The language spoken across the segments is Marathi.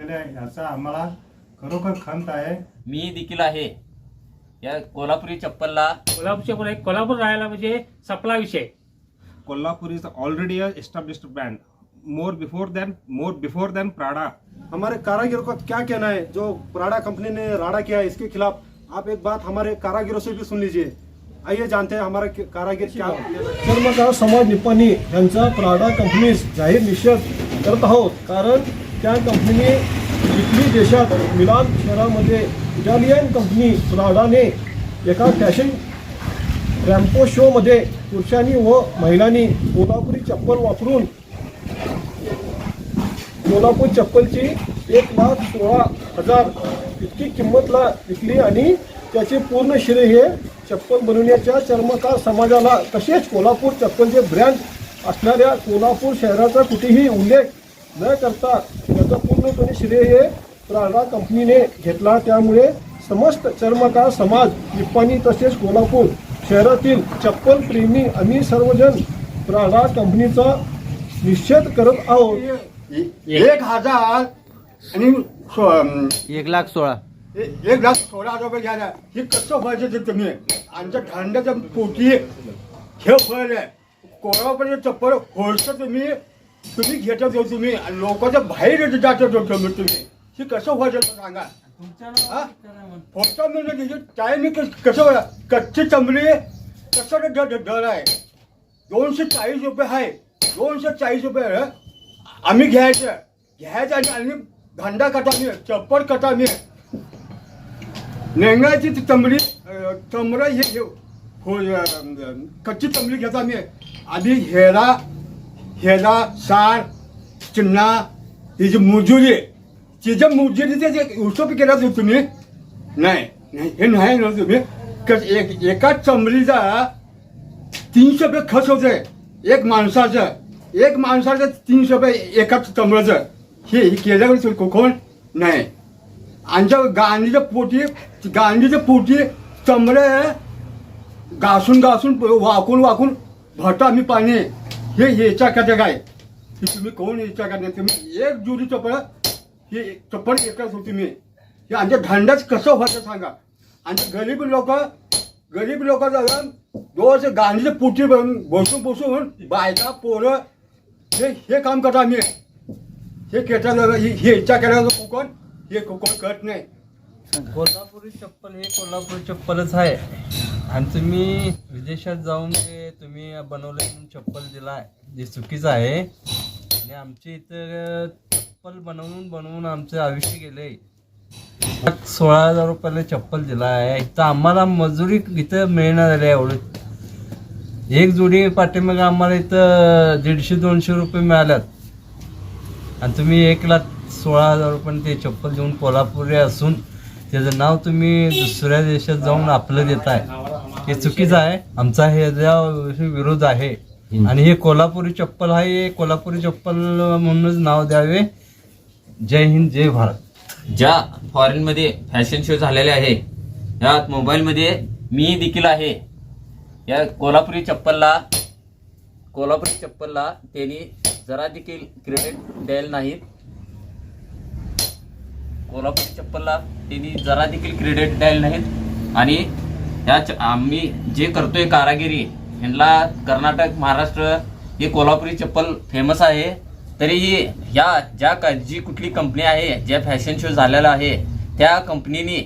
आहे याचा आम्हाला खरोखर खंत आहे. मी देखील आहे. या कोल्हापुरी चप्पलला कोल्हापूरच्या पुढे कोल्हापूर राहायला म्हणजे सपला विषय. is already a established brand. More before than more before than Prada. हमारे कारागिरों का क्या कहना है? जो प्राडा कंपनी ने राडा किया है इसके खिलाफ आप एक बात हमारे कारागिरों से भी सुन लीजिए। आइए जानते हैं हमारा कि- कारागिर क्या चर्मकार समाज निपाणी यांचा प्राडा कंपनीस जाहीर निषेध करत आहोत. कारण त्या कंपनीने इटली देशात मिलान शहरामध्ये इटालियन कंपनी प्राडाने एका फॅशन रॅम्पो शोमध्ये पुरुषांनी व महिलांनी कोल्हापुरी चप्पल वापरून कोल्हापूर चप्पलची एक लाख सोळा हजार इतकी किंमतला विकली आणि त्याचे पूर्ण श्रेय हे चप्पल बनवण्याच्या चर्मकार समाजाला तसेच कोल्हापूर चप्पलचे ब्रँड असणाऱ्या कोल्हापूर शहराचा कुठेही उल्लेख न करता त्याचं पूर्णपणे श्रेय हे प्राडा कंपनीने घेतला. त्यामुळे समस्त चर्मकार समाज निप्पाणी तसेच कोल्हापूर शहरातील चप्पल प्रेमी आम्ही सर्वजण प्राडा कंपनीचा निषेध करत आहोत. एक हजार आणि एक लाख सोळा. एक लाख सोळा हजार रुपये घ्यायला हे कसं व्हायचं ते तुम्ही? आमच्या थंडाच्या पोटी हे फळ आहे. कोणापर्यंत चप्पल होळचं तुम्ही तुम्ही घेतात हो तुम्ही. लोकांच्या बाहेर जातात हो तुम्ही तुम्ही. हे कसं व्हायचं सांगा? फोटो म्हणजे टायमिंग कस-? कच्ची चमडी कसं दर आहे? दोनशे चाळीस रुपये आहे. दोनशे चाळीस रुपये. आम्ही घ्यायचं. घ्यायचं आणि आणि धंदा कटा मी चप्पल कटा मी नेंगाची ती अं, तंबडं हे हे हो कच्ची तंबडी घेता मी आधी हेरा ह्याला सार चिन्हा तिची मुजुरी तिच्या मुजुरीचे जे उत्सव केला तो हो तुम्ही नाही नाही हे नाही ना तुम्ही एक एका चमडीचा तीनशे रुपये खर्च होते एक माणसाचं एक माणसाचं तीनशे रुपये एकाच चमड्याचं हे हे केल्यावर कोण नाही. आमच्या गांधीच्या पोटी गांधीच्या पोटी चमडे घासून घासून वाकून वाकून भरतो आम्ही पाणी. हे ह्याच्या कथा काय हे तुम्ही कोण ह्याच्या कथा तुम्ही एक जुडी चपळ हे चप्पल एकच होती मी। हे आमच्या धंदाच कसं होतं सांगा। आमचे गरीब लोक गरीब लोक रोज गांधीच्या पुटी बसून बसून बायका पोरं हे हे काम करतो आम्ही हे केटा हे इच्छा केल्यावर कोण हे कोण करत नाही। कोल्हापुरी चप्पल हे कोल्हापुरी चप्पलच आहे। आणि तुम्ही विदेशात जाऊन ते तुम्ही बनवले चप्पल दिला जे चुकीचं आहे आणि आमच्या इथं चप्पल बनवून बनवून आमचं आयुष्य गेले सोळा हजार रुपयाला चप्पल दिला आहे. इथं आम्हाला मजुरी इथं मिळणार झाली एवढं. एक जोडी पाठीमागे आम्हाला इथं दीडशे दोनशे रुपये मिळाल्यात. आणि तुम्ही एक लाख सोळा हजार रुपये ते चप्पल देऊन कोल्हापुरी असून त्याचं नाव तुम्ही दुसऱ्या देशात जाऊन आपलं देताय. हे चुकीचं आहे. आमचा हे विरोध आहे आणि हे कोल्हापुरी चप्पल आहे हे कोल्हापुरी चप्पल म्हणूनच नाव द्यावे. जय हिंद जय भारत. ज्या फॉरेनमध्ये फॅशन शो झालेले आहे या मोबाईलमध्ये मी देखील आहे. या कोल्हापुरी चप्पलला कोल्हापुरी चप्पलला त्यांनी जरा देखील क्रेडिट द्यायला नाहीत. कोल्हापुरी चप्पलला त्यांनी जरा देखील क्रेडिट द्यायला नाहीत. आणि ह्या च- आम्ही जे करतोय कारागिरी ह्यांना कर्नाटक महाराष्ट्र ही कोल्हापुरी चप्पल फेमस आहे. तरीही ह्या ज्या का जी कुठली कंपनी आहे ज्या फॅशन शो झालेला आहे त्या कंपनीने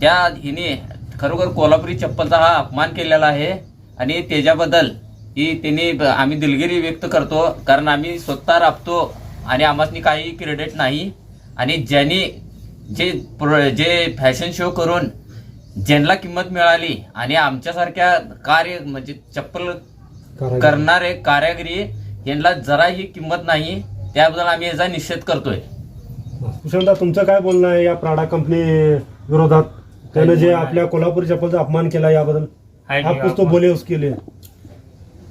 त्या हिने खरोखर कोल्हापुरी चप्पलचा हा अपमान केलेला आहे. आणि त्याच्याबद्दल ही त्यांनी ब- आम्ही दिलगिरी व्यक्त करतो कारण आम्ही स्वतः राबतो आणि आम्हाला काही क्रेडिट नाही. आणि ज्यांनी जे प्र- जे फॅशन शो करून ज्यांना किंमत मिळाली आणि आमच्यासारख्या कार्य म्हणजे चप्पल करणारे कारागिरी यांना जराही किंमत नाही त्याबद्दल आम्ही याचा निषेध करतोय. कुशलदा तुमचं काय बोलणं आहे या प्राडा कंपनी विरोधात? त्यानं जे आपल्या कोल्हापूर चप्पलचा अपमान केला याबद्दल. आहे आप कुछ तो बोले उसके लिए.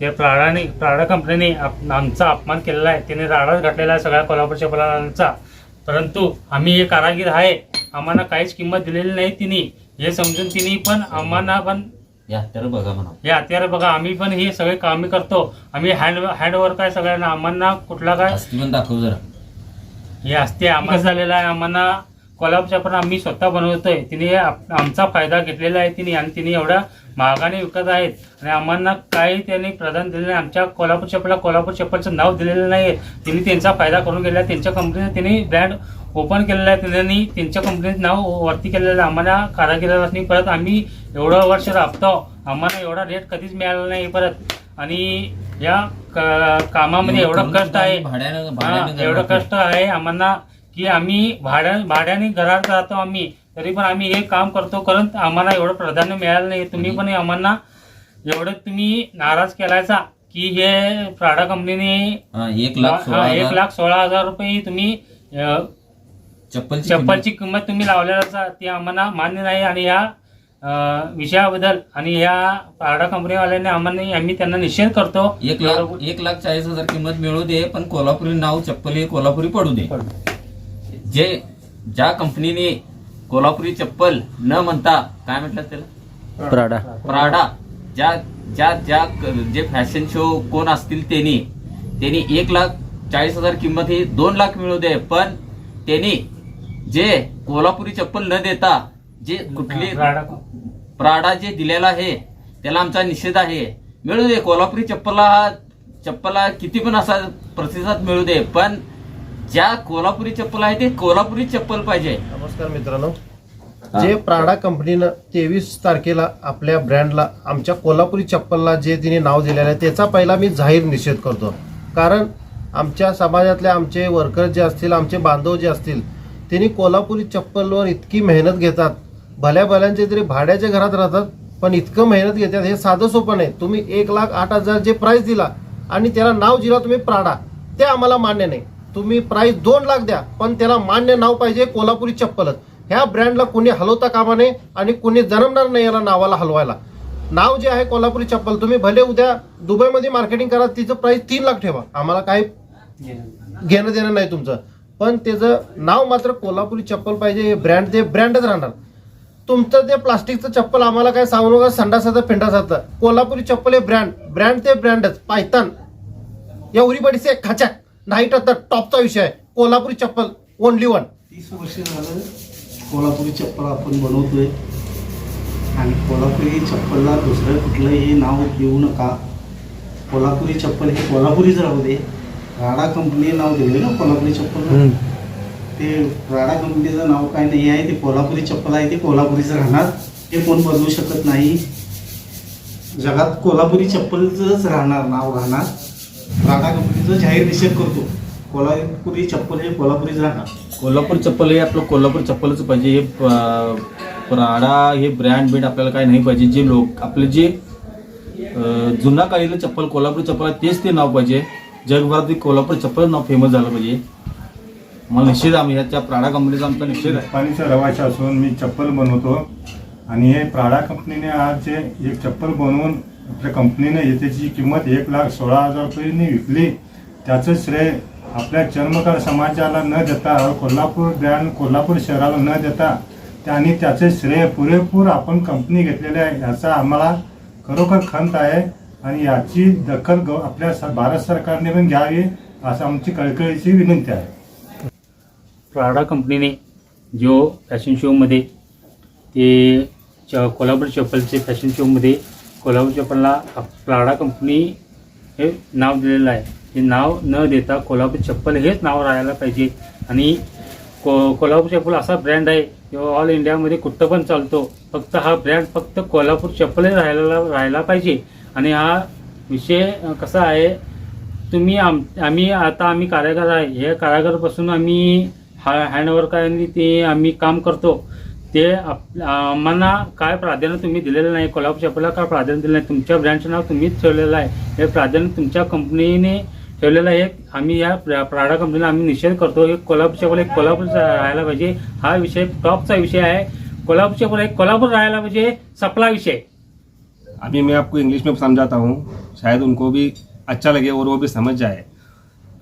ते प्राडाने प्राडा कंपनीने आप- आमचा अपमान केलेला आहे. त्याने राडाच घातलेला आहे सगळ्या कोल्हापूरच्या फलांचा परंतु आम्ही हे कारागीर आहे. आम्हाला काहीच किंमत दिलेली नाही तिने. हे समजून तिने पण आम्हाला पण या बघा म्हणा. हे हत्यार बघा आम्ही पण हे सगळे कामे करतो. आम्ही हँड हँडवर्क आहे सगळ्यांना आम्हाला कुठला काय पण दाखव जरा. हे असते आम्हाला झालेलं आहे आम्हाला कोल्हापूर चप्पल आम्ही स्वतः बनवतोय. तिने आप- आमचा फायदा घेतलेला आहे तिने आणि तिने एवढ्या महागाने विकत आहेत. आणि आम्हाला काही त्यांनी प्रदान दिलेलं नाही. आमच्या कोल्हापूर चप्पलला कोल्हापूर चप्पलचं नाव दिलेलं नाही तिने त्यांचा फायदा करून घेतला. त्यांच्या कंपनीने त्यांनी ब्रँड ओपन केलेलं आहे त्यांनी. त्यांच्या कंपनीचं नाव वरती केलेलं आहे. आम्हाला कारागिराला नाही. परत आम्ही एवढं वर्ष राबतो. आम्हाला एवढा रेट कधीच मिळाला नाही परत. आणि या कामामध्ये एवढं कष्ट आहे. एवढं. कष्ट आहे आम्हाला की आम्ही भाड्या भाड्याने घरात राहतो आम्ही. तरी पण आम्ही हे काम करतो. कारण आम्हाला एवढं प्राधान्य मिळालं नाही. तुम्ही पण आम्हाला एवढं तुम्ही नाराज केलायचा की हे प्राडा कंपनीने एक लाख सोळा हजार. रुपये तुम्ही चप्पलची चप्पलची किंमत तुम्ही लावलेला ती आम्हाला मान्य नाही आणि या अ, विषयाबद्दल आणि या प्राडा कंपनीवाल्यांनी आम्हाला आम्ही त्यांना निषेध करतो. एक लाख एक लाख चाळीस हजार किंमत मिळू दे पण कोल्हापुरी नाव चप्पल हे कोल्हापुरी पडू दे. जे ज्या कंपनीने कोल्हापुरी चप्पल न म्हणता काय म्हटलं त्याला? प्राडा. प्राडा. ज्या ज्या ज्या क- जे फॅशन शो कोण असतील त्यांनी त्यांनी एक लाख चाळीस हजार किंमत ही दोन लाख मिळू दे पण त्यांनी जे कोल्हापुरी चप्पल न देता जे कुठली प्राडा प्राडा जे दिलेला आहे त्याला आमचा निषेध आहे. मिळू दे कोल्हापुरी चप्पलला चप्पलला किती पण असा प्रतिसाद मिळू दे पण ज्या कोल्हापुरी चप्पल आहे ते कोल्हापुरी चप्पल पाहिजे. नमस्कार मित्रांनो. जे प्राडा कंपनीनं तेवीस तारखेला आपल्या ब्रँडला आमच्या कोल्हापुरी चप्पलला जे तिने नाव दिलेलं आहे त्याचा पहिला मी जाहीर निषेध करतो. कारण आमच्या समाजातले आमचे वर्कर जे असतील आमचे बांधव जे असतील त्यांनी कोल्हापुरी चप्पलवर इतकी मेहनत घेतात. भल्या भल्यांचे तरी भाड्याच्या घरात राहतात पण इतकं मेहनत घेतात हे साधं सोपं नाही. तुम्ही एक लाख आठ हजार जे प्राईस दिला आणि त्याला नाव दिला तुम्ही प्राडा ते आम्हाला मान्य नाही. तुम्ही प्राईस दोन लाख द्या पण त्याला मान्य नाव पाहिजे कोल्हापुरी चप्पलच. ह्या ब्रँडला कुणी हलवता कामा नये आणि कुणी जन्मणार नाही याला नावाला हलवायला. नाव जे आहे कोल्हापुरी चप्पल तुम्ही भले उद्या दुबईमध्ये मार्केटिंग करा तिचं प्राईस तीन लाख ठेवा. आम्हाला काही घेणं देणं नाही तुमचं. पण त्याचं नाव मात्र कोल्हापुरी चप्पल पाहिजे हे ब्रँड ते ब्रँडच राहणार. तुमचं ते प्लास्टिकचं चप्पल आम्हाला काय सांगू नका संडासाचं पिंडासाचं. कोल्हापुरी चप्पल हे ब्रँड ब्रँड ते ब्रँडच पायतान या उरीबडीचे खाचॅक नाही आता टॉपचा विषय आहे. कोल्हापुरी चप्पल ओनली वन तीस वर्ष झालं कोल्हापुरी चप्पल आपण बनवतोय. आणि कोल्हापुरी चप्पलला दुसरं कुठलंही नाव देऊ नका. कोल्हापुरी चप्पल हे कोल्हापुरीच राहू दे. राडा कंपनी नाव दिले ना कोल्हापुरी चप्पल ते राडा कंपनीचं नाव काय नाही आहे ते कोल्हापुरी चप्पल आहे ते कोल्हापुरीच राहणार. ते कोण बदलू शकत नाही. जगात कोल्हापुरी चप्पलचंच राहणार नाव राहणार. राडा कंपनीचं जाहीर निषेध करतो. कोल्हापुरी चप्पल हे कोल्हापुरीच राहणार. कोल्हापूर चप्पल हे आपलं कोल्हापूर चप्पलच पाहिजे. हे प्राडा हे ब्रँड ब्रँड आपल्याला काही नाही पाहिजे. जे लोक आपले जे जुना काळीलं चप्पल कोल्हापूर चप्पल आहे तेच ते नाव पाहिजे. जगभरात कोल्हापूर चप्पल नाव फेमस झालं पाहिजे मला निश्चित आम्ही ह्याच्या प्राडा कंपनीचा आमचा निश्चित आहे. पाणीचा रवाशी असून मी चप्पल बनवतो. आणि हे प्राडा कंपनीने आज जे एक चप्पल बनवून आपल्या कंपनीने त्याची किंमत एक लाख सोळा हजार रुपयांनी विकली. त्याचं श्रेय आपल्या चर्मकार समाजाला न देता कोल्हापूर ब्रँड कोल्हापूर शहराला न देता आणि त्याचे श्रेय पुरेपूर आपण कंपनी घेतलेले आहे याचा आम्हाला खरोखर खंत आहे. आणि याची दखल ग आपल्या स- भारत सरकारने पण घ्यावी असं आमची कळकळीची विनंती आहे. प्राडा कंपनीने जो फॅशन शोमध्ये ते च कोल्हापूर चप्पलचे फॅशन शोमध्ये कोल्हापूर चप्पलला प्राडा कंपनी हे नाव दिलेलं आहे. हे नाव न देता कोल्हापूर चप्पल हेच नाव राहायला पाहिजे. आणि को कोल्हापूर चप्पल असा ब्रँड आहे जो ऑल इंडियामध्ये कुठं पण चालतो. फक्त हा ब्रँड फक्त कोल्हापूर चप्पलही राहायला राहायला पाहिजे. आणि हा विषय कसा आहे तुम्ही आम आम्ही आता आम्ही कारागार आहे. हे कारागारपासून आम्ही हा हँडवर्क आणि ते आम्ही काम करतो. ते आप आम्हाला काय प्राधान्य तुम्ही दिलेलं नाही कोल्हापूर चप्पलला काय प्राधान्य दिलं नाही तुमच्या ब्रँडचं नाव तुम्हीच ठेवलेलं आहे. हे प्राधान्य तुमच्या कंपनीने ठेवलेलं आहे. आम्ही या प्राडा कंपनीला आम्ही निषेध करतो. हे कोल्हापूर चप्पल एक कोल्हापूर राहायला पाहिजे. हा विषय टॉपचा विषय आहे. कोल्हापूर चप्पल एक कोल्हापूर राहायला पाहिजे. सपला विषय. अभी मैं आपको इंग्लिश में समझाता हूँ। शायद उनको भी अच्छा लगे और वो भी समझ जाए।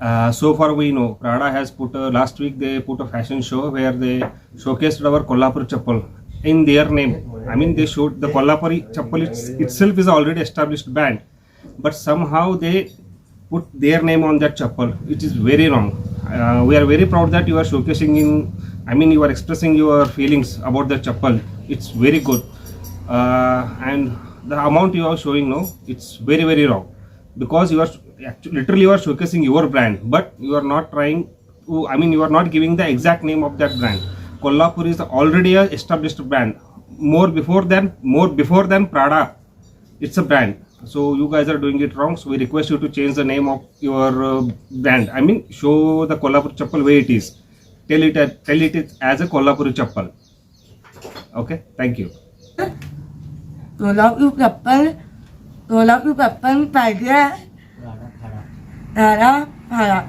So for we know Prada has put last week they put a fashion show where they showcased our Kolhapur chappal in their name I mean they show the Kolhapur chappal it's it is already established band but somehow they put their name on that chappal it is very wrong we are very proud that you are showcasing in I mean you are expressing your feelings about that chappal it's very good and the amount you are showing now, it's very very wrong, because you are actually literally you are showcasing your brand, but you are not trying to. I mean, you are not giving the exact name of that brand. Kolhapur is already a established brand, more before than more before than Prada it's a brand. So you guys are doing it wrong so we request you to change the name of your uh, brand. I mean show the kolhapur chappal way it is. Tell it tell it as a kolhapuri chappal. Okay? Thank you เราอยู่กับเปิ้ลตัวเราอยู่กับเปิ้ลไปเรื่อย Rồi đó, phải rồi.